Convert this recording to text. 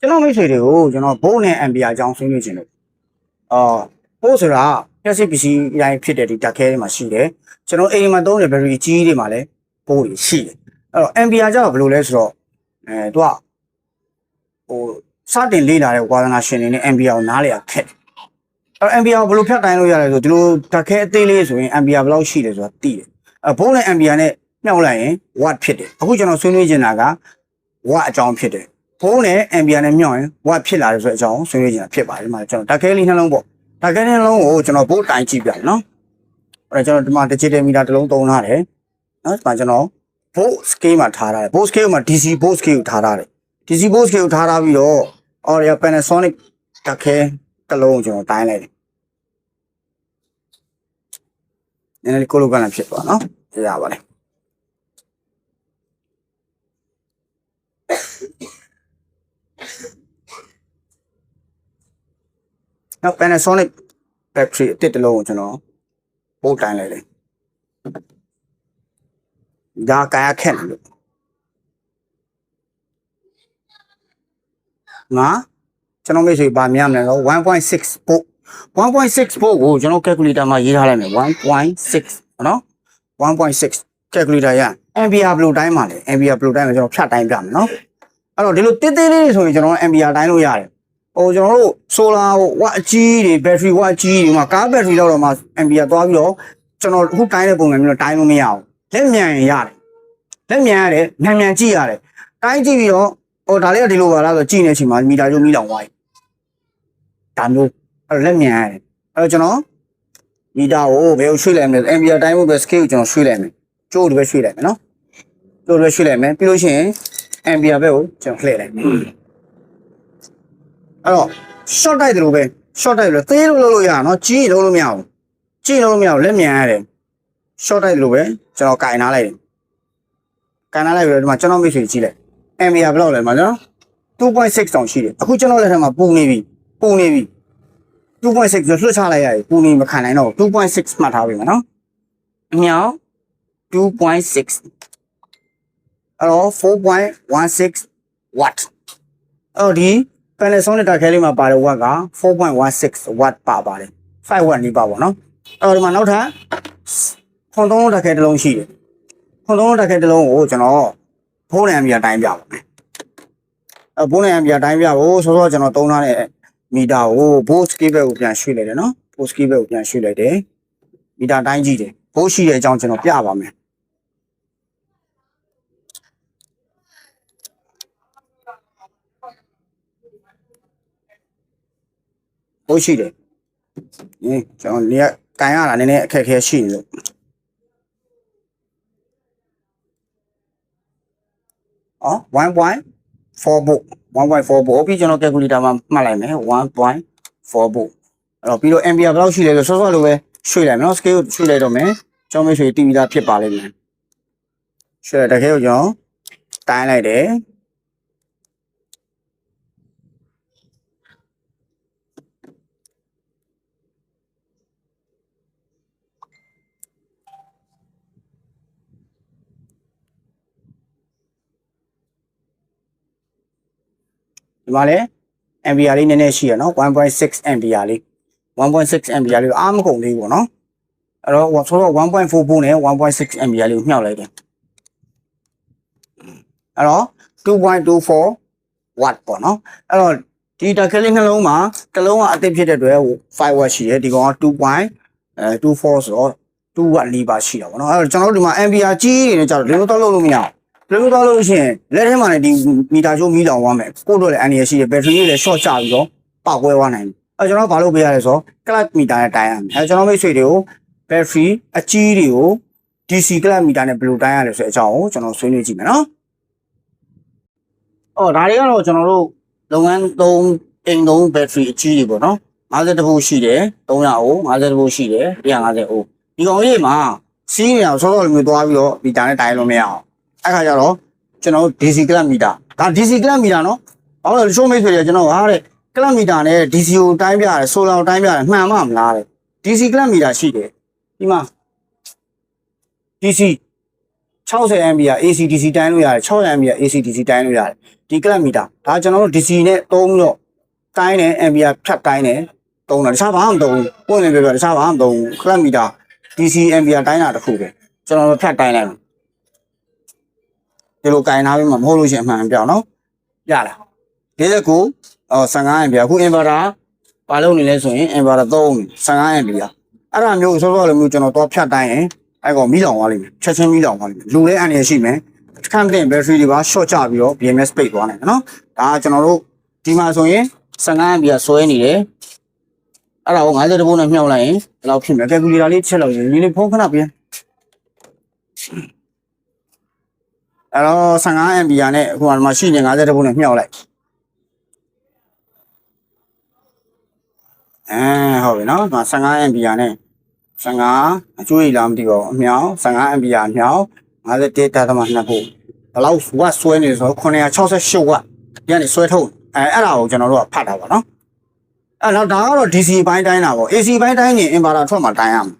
ကျွန်တော်မိတ်ဆွေတွေကိုကျွန်တော်ဘုန်းနဲ့ MBR အကြောင်းဆွေးနွေးခြင်းလို့အာဘိုးဆိုတာပျက်စီးပစ္စည်းအတိုင်းဖြစ်တဲ့ဒီတက်ခဲတွေမှာရှိတယ်ကျွန်တော်အိမ်မှာသုံးတဲ့ battery ကြီးတွေမှာလည်းဘိုးတွေရှိတယ်အဲ့တော့ MBR ကျတော့ဘယ်လိုလဲဆိုတော့အဲသူကဟိုစတင်လေ့လာတဲ့ဝါသနာရှင်တွေနဲ့ MBR ကိုနားလေရခက်တယ်အဲ့တော့ MBR ကိုဘယ်လိုဖြတ်တိုင်းလို့ရလဲဆိုဒီလိုတက်ခဲအသေးလေးဆိုရင် MBR ဘယ်လောက်ရှိတယ်ဆိုတာသိတယ်အဲဘုန်းနဲ့ MBR နဲ့မြှောက်လိုက်ရင် watt ဖြစ်တယ်အခုကျွန်တော်ဆွေးနွေးချင်တာက watt အကြောင်းဖြစ်တယ် ဖုန်းနဲ့ MBR နဲ့မြောက်ရင်ဝတ်ဖြစ်လာတယ်ဆိုတဲ့အကြောင်းဆွေးနွေးကြတာဖြစ်ပါတယ်ဒီမှာကျွန်တော်ဓာတ်ခဲလေးနှလုံးပေါ့ဓာတ်ခဲနှလုံးကိုကျွန်တော်ဘို့တိုင်ကြည့်ပြတယ်နော်အဲ့တော့ကျွန်တော်ဒီမှာ digital meter တစ်လုံးသုံးထားတယ်နော်ဒီမှာကျွန်တော်ဘို့ scale မှာထားထားတယ်ဘို့ scale မှာ DC ဘို့ scale ကိုထားထားတယ် DC ဘို့ scale ကိုထားထားပြီးတော့ Audio Panasonic ဓာတ်ခဲတစ်လုံးကိုကျွန်တော်တိုင်းလိုက်တယ်နည်းနည်းလေးကိုလိုကန်လာဖြစ်သွားနော်ရပါလေ နောက် Panasonic battery အတစ်တစ်လုံးကိုကျွန်တော်ပို့တိုင်းလိုက်တယ်ဒါကာယခက်တယ်လို့ငါကျွန်တော်မိတ်ဆွေဗာမြင်ရမယ်နော်1.6 volt 1.6 volt ကိုကျွန်တော် calculator မှာရေးထားလိုက်မယ်1.6နော်1.6 calculator ရ ampere ဘယ်လိုတိုင်းမှာလဲ ampere ဘယ်လိုတိုင်းမှာကျွန်တော်ဖြတ်တိုင်းပြမယ်နော်အဲ့တော့ဒီလိုတစ်သေးလေးတွေဆိုရင်ကျွန်တော် ampere တိုင်းလို့ရတယ် ဟိုကျွန်တော်တို့ solar ဟို watt အကြီးတွေ battery watt အကြီးတွေမှာကား battery လောက်တော့မှ ampere သွားပြီးတော့ကျွန်တော်အခုတိုင်းတဲ့ပုံစံမျိုးတော့တိုင်းလို့မရဘူးလက်မြန်ရင်ရတယ်လက်မြန်ရတယ်မြန်မြန်ကြည့်ရတယ်တိုင်းကြည့်ပြီးတော့ဟိုဒါလေးကဒီလိုပါလားဆိုကြည့်နေတဲ့အချိန်မှာမီတာကျိုးမီလောင်သွားပြီဒါမျိုးအဲ့တော့လက်မြန်ရတယ်အဲ့တော့ကျွန်တော်မီတာကိုဘယ်ကိုရွှေ့လိုက်မလဲ ampere တိုင်းဖို့ပဲ scale ကိုကျွန်တော်ရွှေ့လိုက်မယ်ကျိုးတွေပဲရွှေ့လိုက်မယ်နော်ကျိုးတွေပဲရွှေ့လိုက်မယ်ပြီးလို့ရှိရင် ampere ဘက်ကိုကျွန်တော်လှည့်လိုက်မယ် အဲ့တော့ short တိုက်တယ်လို့ပဲ short တိုက်လို့သေးလို့လုပ်လို့ရအောင်နော်ကြီးရင်လုပ်လို့မရဘူးကြီးရင်လုပ်လို့မရဘူးလက်မြန်ရတယ် short တိုက်တယ်လို့ပဲကျွန်တော်ကင်ထားလိုက်တယ်ကင်ထားလိုက်ပြီးတော့ဒီမှာကျွန်တော်မိတ်ဆွေကြည့်လိုက် ampere ဘယ်လောက်လဲမှာနော်2.6တောင်ရှိတယ်အခုကျွန်တော်လက်ထက်မှာပူနေပြီပူနေပြီ2.6ဆိုလွှတ်ချလိုက်ရတယ်ပူနေမခံနိုင်တော့ဘူး2.6မှတ်ထားပြီမနော်အမြောက်2.6အဲ့တော့4.16 watt အဲ့တော့ဒီ Panasonic တာခဲလေးမှာပါတဲ့ watt က4.16 watt ပါပါတယ်5 watt နေပါပေါ့နော်အဲ့တော့ဒီမှာနောက်ထပ်ခွန်သုံးလုံးတာခဲတစ်လုံးရှိတယ်ခွန်သုံးလုံးတာခဲတစ်လုံးကိုကျွန်တော်ဖုန်းနဲ့အမြာတိုင်းပြပါမယ်အဲ့ဖုန်းနဲ့အမြာတိုင်းပြဖို့ဆိုတော့ကျွန်တော်သုံးထားတဲ့မီတာကို Bose cable ကိုပြန်ရွှေ့လိုက်တယ်နော် Bose cable ကိုပြန်ရွှေ့လိုက်တယ်မီတာတိုင်းကြည့်တယ်ဘိုးရှိတဲ့အကြောင်းကျွန်တော်ပြပါမယ် ဘိုးရှိတယ်ဟင်းကျွန်တော်နေရာကန်ရတာနည်းနည်းအခက်အခဲရှိနေလို့အော်1.4 volt 1.4 volt ပြီးကျွန်တော် calculator မှာမှတ်လိုက်မယ်1.4 volt အဲ့တော့ပြီးတော့ ampere ဘယ်လောက်ရှိလဲဆိုစောစောလိုပဲရွှေ့လိုက်မယ်နော် scale ကိုရွှေ့လိုက်တော့မယ်ကျောင်းမရွှေ့တီဗီသားဖြစ်ပါလိမ့်မယ်ရွှေ့လိုက်တကယ်ကိုကျွန်တော်တိုင်းလိုက်တယ် ဒီမှာလဲ ampere လေးနည်းနည်းရှိရနော်1.6 ampere လေး1.6 ampere လေးအားမကုန်သေးဘူးပေါ့နော်အဲ့တော့ဆိုတော့1.4ဘို့နဲ့1.6 ampere လေးကိုမြှောက်လိုက်တယ်အဲ့တော့2.24 watt ပေါ့နော်အဲ့တော့ဒီတက်ကလေးနှလုံးမှာတစ်လုံးကအသစ်ဖြစ်တဲ့အတွက်5 watt ရှိတယ်ဒီကောင်က2.24ဆိုတော့2 watt လေးပါရှိတာပေါ့နော်အဲ့တော့ကျွန်တော်တို့ဒီမှာ ampere ကြီးနေကြတော့ဒီလိုတော့လုပ်လို့မရဘူး ဘယ်လိုသွားလို့ရှိရင်လက်ထဲမှာလည်းဒီမီတာချိုးမီးလောင်သွားမယ်ကိုယ့်တို့လည်းအန်ရရှိတယ်ဘက်ထရီလေးလည်း short ချပြီးတော့ပောက်ကွဲသွားနိုင်တယ်အဲကျွန်တော်ဘာလုပ်ပေးရလဲဆိုတော့ clutch meter နဲ့တိုင်းရမယ်အဲကျွန်တော်မိတ်ဆွေတွေကို battery အကြီးတွေကို DC clutch meter နဲ့ဘယ်လိုတိုင်းရလဲဆိုတဲ့အကြောင်းကိုကျွန်တော်ဆွေးနွေးကြည့်မယ်နော်အော်ဒါတွေကတော့ကျွန်တော်တို့လုပ်ငန်းသုံးအိမ်သုံး battery အကြီးတွေပေါ့နော်50ဘို့ရှိတယ်300အိုး50ဘို့ရှိတယ်150အိုးဒီကောင်လေးမှာစီးနေအောင်စောစောလိုမျိုးသွားပြီးတော့ meter နဲ့တိုင်းလို့မရအောင် အဲ့ခါကျတော့ကျွန်တော်တို့ DC clutch meter ဒါ DC clutch meter နော်ဘာလို့လဲရှုံးမိတ်ဆွေတွေကျွန်တော်ဟာတဲ့ clutch meter နဲ့ DC ကိုတိုင်းပြရတယ် solar ကိုတိုင်းပြရတယ်မှန်မှမလားတဲ့ DC clutch meter ရှိတယ်ဒီမှာ DC 60 ampere AC DC တိုင်းလို့ရတယ်600 ampere AC DC တိုင်းလို့ရတယ်ဒီကလပ်မီတာဒါကျွန်တော်တို့ DC နဲ့သုံးပြီးတော့တိုင်းတယ် ampere ဖြတ်တိုင်းတယ်သုံးတာတခြားဘာမှမသုံးဘူးပွင့်နေပြပြတခြားဘာမှမသုံးဘူးကလပ်မီတာ DC ampere တိုင်းတာတစ်ခုပဲကျွန်တော်တို့ဖြတ်တိုင်းလိုက်မယ် ဒီလိုကင်ထားပြီးမှမဟုတ်လို့ရှိရင်အမှန်ပြောင်းနော်ရလား49အော်15 ampere အခု inverter ဘာလုပ်နေလဲဆိုရင် inverter 3 15 ampere အဲ့ဒါမျိုးဆိုတော့လည်းမျိုးကျွန်တော်တော့ဖြတ်တိုင်းရင်အဲ့ကောင်မီးလောင်သွားလိမ့်မယ်ချက်ချင်းမီးလောင်သွားလိမ့်မယ်လူလည်းအန္တရာယ်ရှိမယ်ခန့်တဲ့ battery တွေပါ short ချပြီးတော့ BMS ပိတ်သွားနိုင်တယ်နော်ဒါကကျွန်တော်တို့ဒီမှာဆိုရင်15 ampere ဆွဲနေတယ်အဲ့ဒါကို50တဘုံနဲ့မြှောက်လိုက်ရင်ဘယ်လောက်ဖြစ်မလဲ calculator လေးချက်လို့ရင်ဒီလေးဖုန်းခဏပြန် အဲ့တော့15 ampere နဲ့အခုဒီမှာရှိနေ50တဘုံနဲ့မြှောက်လိုက်အဲဟုတ်ပြီနော်ဒီမှာ15 ampere နဲ့15အကျွေးလားမသိပါဘူးအမြောက်15 ampere အမြောက်51တာသမ2ဖို့ဘယ်လောက်ဝတ်ဆွဲနေဆိုတော့968ဝတ်ဒီကနေဆွဲထုတ်အဲအဲ့ဒါကိုကျွန်တော်တို့ကဖတ်တာပါနော်အဲ့တော့ဒါကတော့ DC ဘိုင်းတိုင်းတာပေါ့ AC ဘိုင်းတိုင်းရင် inverter ထွက်မှတိုင်းရမှာ